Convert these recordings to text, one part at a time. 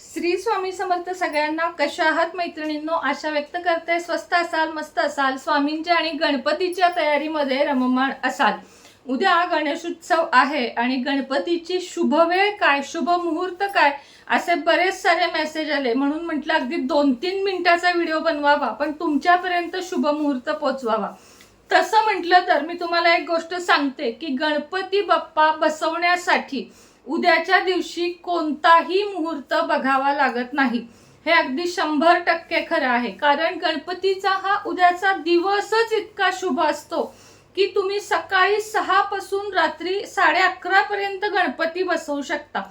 श्री स्वामी समर्थ सगळ्यांना कशा आहात मैत्रिणींनो? आशा व्यक्त करते. स्वस्त असाल मस्त असाल स्वामींच्या आणि गणपतीच्या तयारीमध्ये रममाण असाल. उद्या गणेशोत्सव आहे आणि गणपतीची शुभ वेळ काय? शुभ मुहूर्त काय? असे बरेच सारे मेसेज आले. म्हणून म्हटलं अगदी दोन तीन मिनिटाचा व्हिडिओ बनवावा पण तुमच्यापर्यंत शुभ मुहूर्त पोचवावा. तसं म्हटलं तर मी तुम्हाला एक गोष्ट सांगते की गणपती बाप्पा बसवण्यासाठी उद्याच्या दिवशी कोणताही मुहूर्त बघावा लागत नाही. हे अगदी शंभर टक्के खरं आहे. कारण गणपतीचा हा उद्याचा दिवसच इतका शुभ असतो की तुम्ही सकाळी सहा पासून रात्री साडे अकरा पर्यंत गणपती बसवू शकता.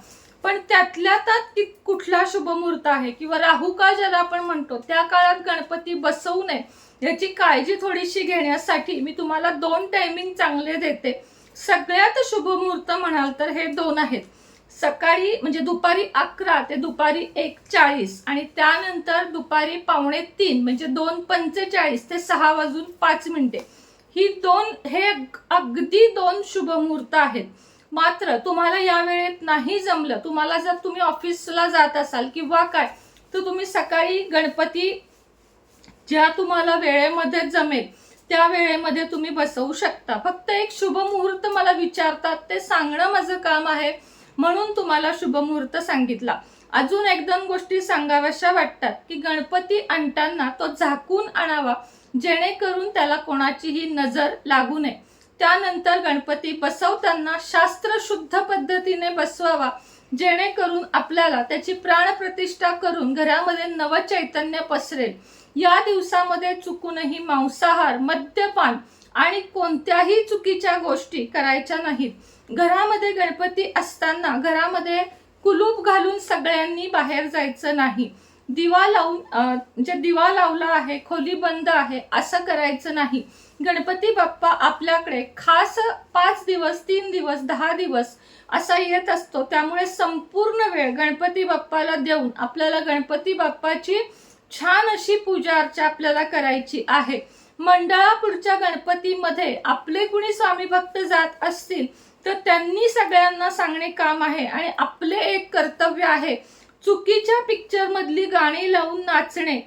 पण त्यातल्या त्यात कुठला शुभ मुहूर्त आहे? किंवा राहू काळ ज्याला आपण म्हणतो? त्या काळात गणपती बसवू नये याची काळजी थोडीशी घेण्यासाठी मी तुम्हाला दोन टायमिंग चांगले देते. सगळ्यात शुभ मुहूर्त म्हणाल तर हे दोन आहेत. सकाळी म्हणजे दुपारी अकरा ते दुपारी एक चाळीस आणि त्यानंतर दुपारी पावणे तीन म्हणजे दोन पंचेचाळीस ते सहा वाजून पाच मिनिटे. ही दोन हे अगदी दोन शुभ मुहूर्त आहेत. मात्र तुम्हाला या वेळेत नाही जमलं. तुम्हाला जर तुम्ही ऑफिसला जात असाल किंवा काय तर तुम्ही सकाळी गणपती ज्या तुम्हाला वेळेमध्ये जमेल त्या वेळेमध्ये तुम्ही बसवू शकता. फक्त एक शुभ मुहूर्त मला विचारतात ते सांगणं माझं काम आहे म्हणून तुम्हाला शुभ मुहूर्त सांगितला. अजून एक दोन गोष्टी सांगाव्याशा वाटतात की गणपती आणताना तो झाकून आणावा जेणेकरून त्याला कोणाचीही नजर लागू नये. त्यानंतर गणपती बसवताना शास्त्रशुद्ध पद्धतीने बसवावा जेणेकरून आपल्याला त्याची प्राणप्रतिष्ठा करून घरामध्ये नवचैतन्य पसरेल. या दिवसामध्ये चुकूनही मांसाहार मद्यपान आणि कोणत्याही चुकीच्या गोष्टी करायच्या नाहीत. घरामध्ये गणपती असताना घरामध्ये कुलूप घालून सगळ्यांनी बाहेर जायचं नाही. दिवा लावून जे म्हणजे दिवा लावला आहे खोली बंद आहे असं करायचं नाही. गणपती बाप्पा आपल्याकडे खास पाच दिवस तीन दिवस दहा दिवस असा येत असतो. त्यामुळे संपूर्ण वेळ गणपती बाप्पाला देऊन आपल्याला गणपती बाप्पाची छान अशी पूजा अर्चा आपल्याला करायची आहे. मंडळापुढच्या गणपतीमध्ये आपले कुणी स्वामी भक्त जात असतील तर त्यांनी सगळ्यांना सांगणे काम आहे आणि आपले एक कर्तव्य आहे चुकीच्या पिक्चरमधली गाणी लावून नाचणे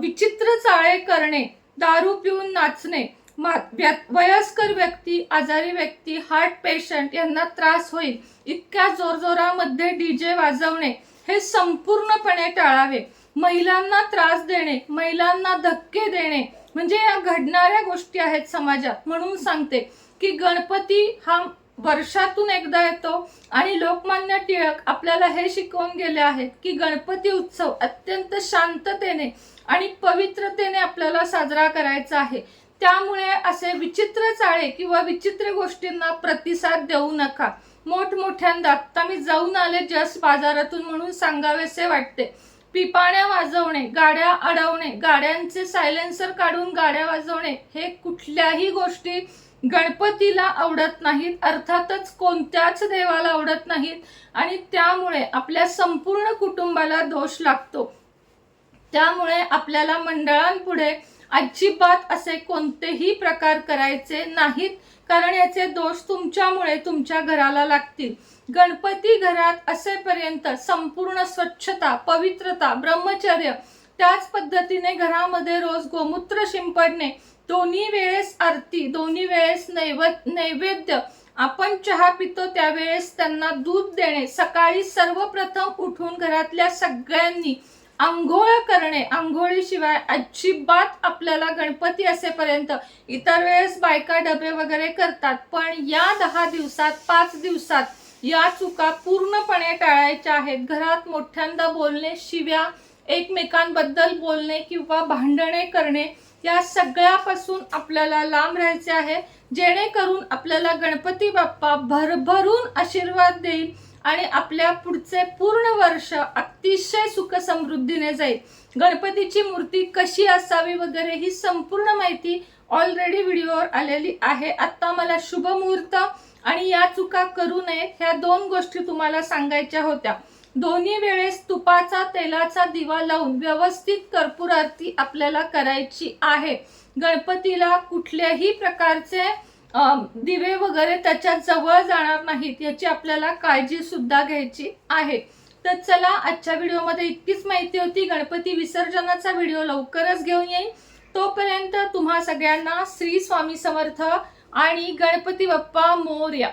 विचित्र चाळे करणे दारू पिऊन नाचणे. मा- वयस्कर व्यक्ती आजारी व्यक्ती हार्ट पेशंट यांना त्रास होईल. इतक्या जोरजोरामध्ये डी जे वाजवणे हे संपूर्णपणे टाळावे. महिलांना त्रास देणे महिलांना धक्के देणे म्हणजे या घडणाऱ्या गोष्टी आहेत समाजात. म्हणून सांगते की गणपती हा वर्षातून एकदा येतो आणि लोकमान्य टिळक आपल्याला हे शिकवून गेले आहेत की गणपती उत्सव अत्यंत शांततेने आणि पवित्रतेने आपल्याला साजरा करायचा आहे. त्यामुळे असे विचित्र चाळे किंवा विचित्र गोष्टींना प्रतिसाद देऊ नका. मोठमोठ्यांदा आत्ता मी जाऊन आले जस्ट बाजारातून म्हणून सांगावेसे वाटते. पिपाण्या वाजवणे गाड्या अडवणे गाड्यांचे सायलेन्सर काढून गाड्या वाजवणे हे कुठल्याही गोष्टी गणपतीला आवडत नाहीत अर्थातच कोणत्याच देवाला आवडत नाहीत आणि त्यामुळे आपल्या संपूर्ण कुटुंबाला दोष लागतो. त्यामुळे आपल्याला मंडळांपुढे अजिबात असे कोणतेही प्रकार करायचे नाहीत कारण याचे दोष तुमच्यामुळे तुमच्या घराला लागतील. गणपती घरात असेपर्यंत संपूर्ण स्वच्छता पवित्रता ब्रह्मचर्य त्याच पद्धतीने घरामध्ये रोज गोमूत्र शिंपडणे दोन्ही वेळेस आरती दोन्ही वेळेस नैव नैवेद्य. आपण चहा पितो त्यावेळेस त्यांना दूध देणे. सकाळी सर्वप्रथम उठून घरातल्या सगळ्यांनी आंघोळ करणे. आंघोळीशिवाय अजिबात आपल्याला गणपती असेपर्यंत इतर वेळेस बायका डबे वगैरे करतात. पण या दहा दिवसात पाच दिवसात या चुका पूर्णपणे टाळायच्या आहेत. घरात मोठ्यांदा बोलणे शिव्या एकमेकांबद्दल बोलणे किंवा भांडणे करणे या सगळ्यापासून आपल्याला लांब राहायचे आहे. जेणेकरून आपल्याला गणपती बाप्पा भरभरून आशीर्वाद देईल आणि आपल्या पुढचे पूर्ण वर्ष अतिशय सुख समृद्धीने जाईल. गणपतीची मूर्ती कशी असावी वगैरे ही संपूर्ण माहिती ऑलरेडी व्हिडिओवर आलेली आहे. आत्ता मला शुभ मुहूर्त आणि या चुका करू नये ह्या दोन गोष्टी तुम्हाला सांगायच्या होत्या. दोन्ही वेळेस तुपाचा तेलाचा दिवा लावून व्यवस्थित कर्पूर आरती आपल्याला करायची आहे. गणपतीला कुठल्याही प्रकारचे दिवे वगैरे त्याच्याजवळ जाणार नाहीत याची आपल्याला काळजी सुद्धा घ्यायची आहे. तर चला आजच्या व्हिडिओमध्ये इतकीच माहिती होती. गणपती विसर्जनाचा व्हिडिओ लवकरच घेऊन येईन. तोपर्यंत तुम्हा सगळ्यांना श्री स्वामी समर्थ आणि गणपती बाप्पा मोर्या.